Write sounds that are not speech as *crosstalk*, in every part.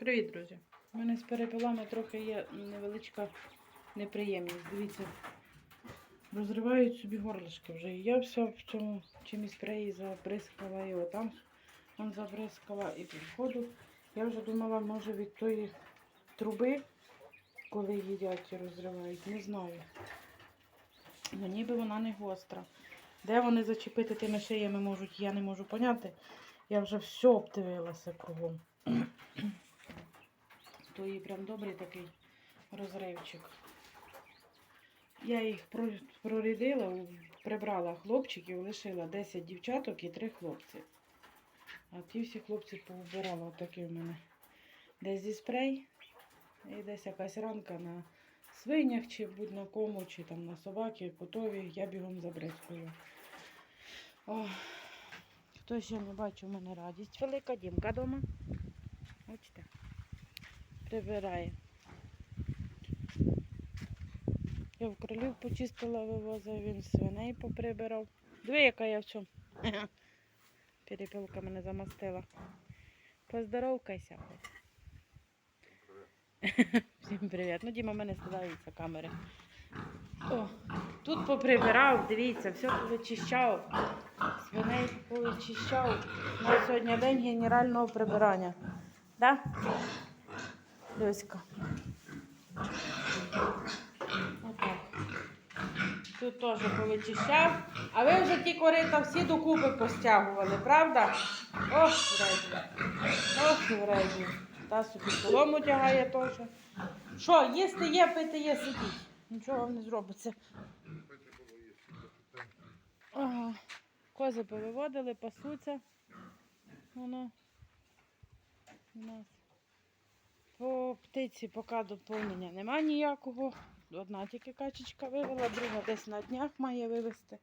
Привіт, друзі. У мене з перепилами трохи є невеличка неприємність. Дивіться, розривають собі горлишки вже. Я все в цьому чимі спреї забризкала і отам он забризкала і підходу. Я вже думала, може від тої труби, коли їдять і розривають, не знаю. Ну ніби вона не гостра. Де вони зачепити тими шиями можуть, я не можу поняти. Я вже все обдивилася кругом. Її прям добрий такий розривчик. Я їх прорядила, прибрала хлопчиків, лишила 10 дівчаток і 3 хлопці. А ті всі хлопці повбирала. Отакий в мене. Десь зі спрей і десь якась ранка на свинях, чи будь на кому, чи там на собаки, котові, я бігом забризкую. Ох, хто ще не бачив, у мене радість велика, дімка дома. Бачите? Прибирає. Я в кролів почистила, вивозив, він свиней поприбирав. Диви, яка я в цьому. *laughs* Перепілка мене замастила. Поздоровкайся. *laughs* Всім привіт. Ну, Діма мене складаються камери. О, тут поприбирав, дивіться, все повичищав. Свиней повичищав. У нас сьогодні день генерального прибирання. Да? Отак. Тут теж повичищав. А ви вже ті корита всі докупи постягували, правда? Ох, вредні. Ох, вредні. Та собі солому тягає теж. Що, їсти є, пити є, сидіть. Нічого вам не зробиться. Ага. Кози повиводили, пасуться. Воно у нас. По птиці поки доповнення нема ніякого. Одна тільки качечка вивела, друга десь на днях має вивезти.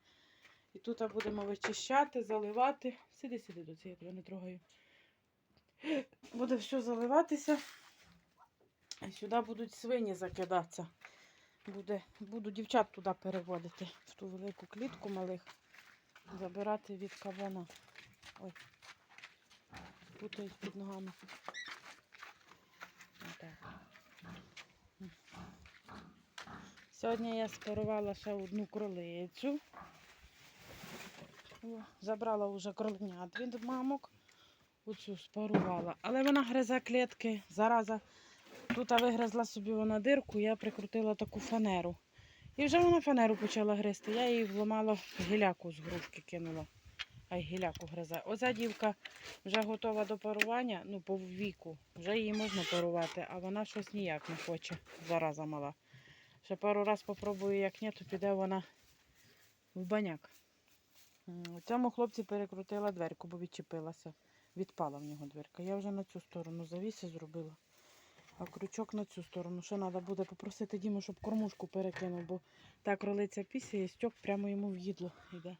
І тут будемо вичищати, заливати. Сиди, сиди до цієї, я не трогаю. Буде все заливатися. І сюди будуть свині закидатися. Буде, буду дівчат туди переводити, в ту велику клітку малих. Забирати від кабана. Ой. Путають під ногами. Отак. М. Сьогодні я спарувала ще одну кролицю. Забрала вже кроленят від мамок. Оцю спарувала. Але вона гризе клітки. Зараза. Тут вигризла собі вона дирку, я прикрутила таку фанеру. І вже вона фанеру почала гризти. Я їй вламала гіляку з грушки кинула. Ай, гіляку гризе. Оця дівка вже готова до парування, ну, по віку. Вже її можна парувати, а вона щось ніяк не хоче. Зараза мала. Ще пару раз попробую, як ні, то піде вона в баняк. М, Цьому хлопці перекрутила дверку, бо відчепилася. Відпала в нього дверка. Я вже на цю сторону завіси зробила. А крючок на цю сторону. Ще треба буде попросити Діму, щоб кормушку перекинув, бо та кролиця пісяє, стьок прямо йому в їдло йде.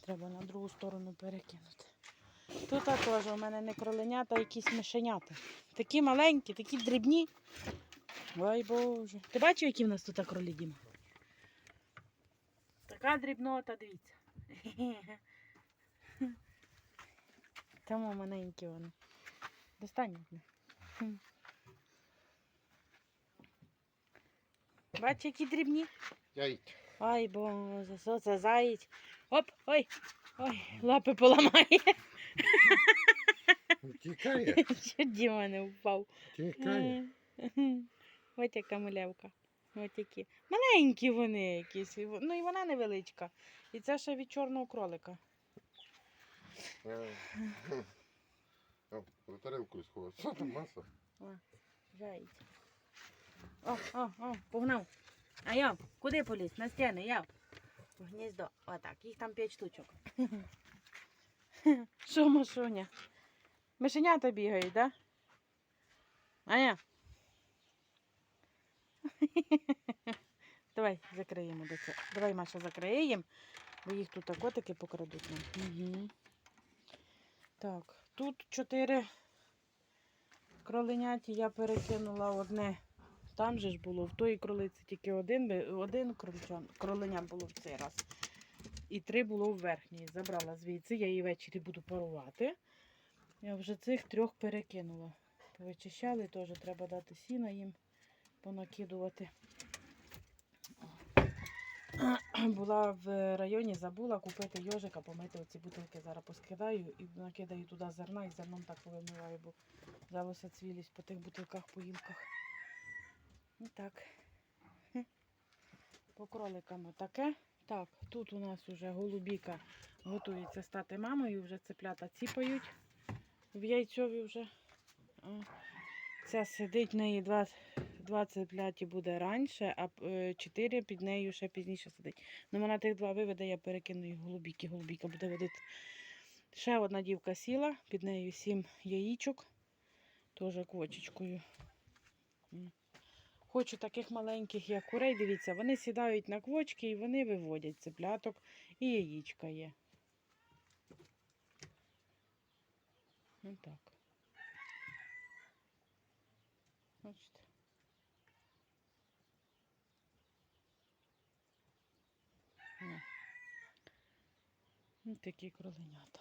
Треба на другу сторону перекинути. Тут теж у мене не кроленята, а якісь мишенята. Такі маленькі, такі дрібні. Ой Боже. Ти бачив, які в нас тут кролі, Діма? Така дрібнота, дивіться. *laughs* Тому маленькі вони. Достань одне. *laughs* Бачиш, які дрібні? Яйця. Ай, боже, що це заєць? Оп, ой, ой, лапи поламає. Тікає, *laughs* Що Діма не впав. тікає. Ось яка малявка. Ось такі. Маленькі вони якісь. Ну і вона невеличка. І це ще від чорного кролика. Е, о, За тарелкою сховав. Що там маса? Заєць. О, о, о, погнав. А я, куди поліз? На стіни, я. В гніздо. Отак, їх там п'ять штучок. Що, Машуня? Мишенята бігають, так? да? Аня. *laughs* Давай закриємо до цього. Давай, Маша, закриємо, бо їх тут котики покрадуть нам. Угу. Так, тут чотири кроленяті я перекинула одне. Там же ж було, в тої кролиці тільки один, один кроленя було в цей раз. І три було в верхній. Забрала звідси, я її ввечері буду парувати. Я вже цих трьох перекинула. Повичищали, теж треба дати сіна їм понакидувати. *clears throat* Була в районі, забула купити йожика, помити оці бутилки. Зараз поскидаю і накидаю туди зерна і зерном так повимиваю, бо взялося цвілість по тих бутилках, поїлках. Ну так. По кроликам таке. Так, тут у нас вже голубіка готується стати мамою, вже цеплята ціпають в яйцьові вже. Ця сидить, в неї два, два цепляті буде раніше, а е, чотири під нею ще пізніше сидить. Ну, вона тих два виведе, я перекину їх голубіки. Голубіка буде водити. Ще одна дівка сіла, під нею сім яїчок, теж квочечкою. Хочу таких маленьких, як курей. Дивіться, вони сідають на квочки і вони виводять цепляток і яєчка є. Ну так. Бачите. О. Ось такі кроленята.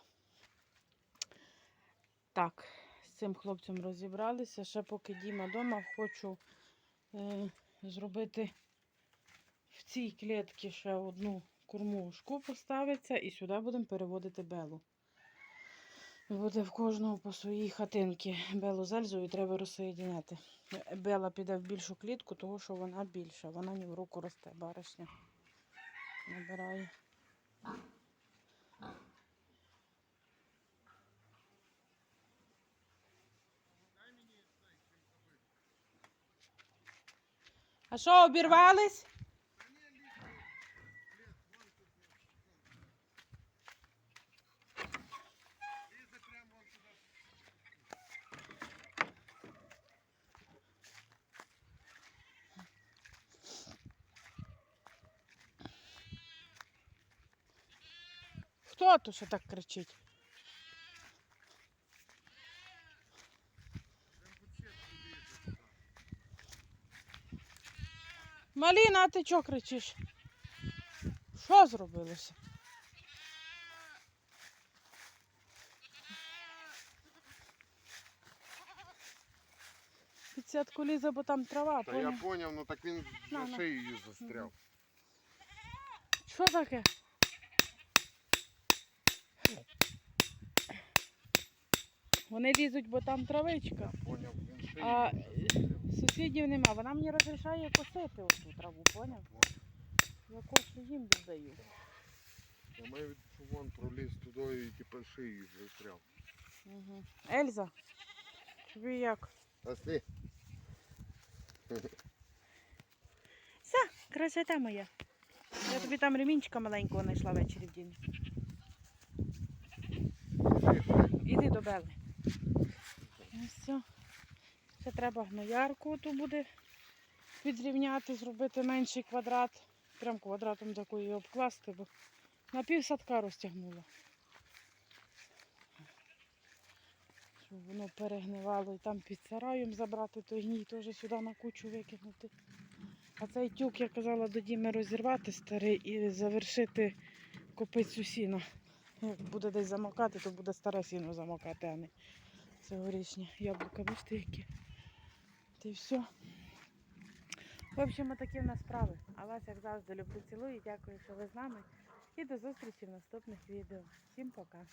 Так, з цим хлопцем розібралися. Ще поки Діма вдома, хочу е, зробити в цій клітці ще одну кормушку поставиться і сюди будемо переводити белу. Буде в кожного по своїй хатинці. Белу з Ельзою треба розсоєдиняти. Бела піде в більшу клітку, тому що вона більша. Вона не в руку росте, баришня. Набирає. А що, обірвались? Хто то що так кричить? Маліна, а ти чого кричиш? Що зробилося? Під сітку лізе, бо там трава, Та я поняв? поняв, ну так він На, на. шиєю застряв. Що таке? Вони лізуть, бо там травичка. Поняв, він шиєю А застряв. Сусідів нема. Вона мені розрішає косити оту траву, поняв? Я кошу їм віддаю. Я маю від вон проліз туди і типу шиєю застряв. Угу. Ельза, тобі як? Пошли. Все, красота моя. Я тобі там ремінчика маленького знайшла ввечері в дім. Іди до Бели. Ну все. Ще треба гноярку ту буде відрівняти, зробити менший квадрат. Прям квадратом такою обкласти, бо на пів садка розтягнула. Щоб воно перегнивало і там під сараєм забрати той гній, теж сюди на кучу викинути. А цей тюк, я казала, до Діми розірвати старий і завершити копицю сіна. Як буде десь замокати, то буде старе сіно замокати, а не цьогорічні яблука. Бачите, які. Й все. В общем, такі в нас справи. А вас, як завжди, люблю цілую. Дякую, що ви з нами. І до зустрічі в наступних відео. Всім пока.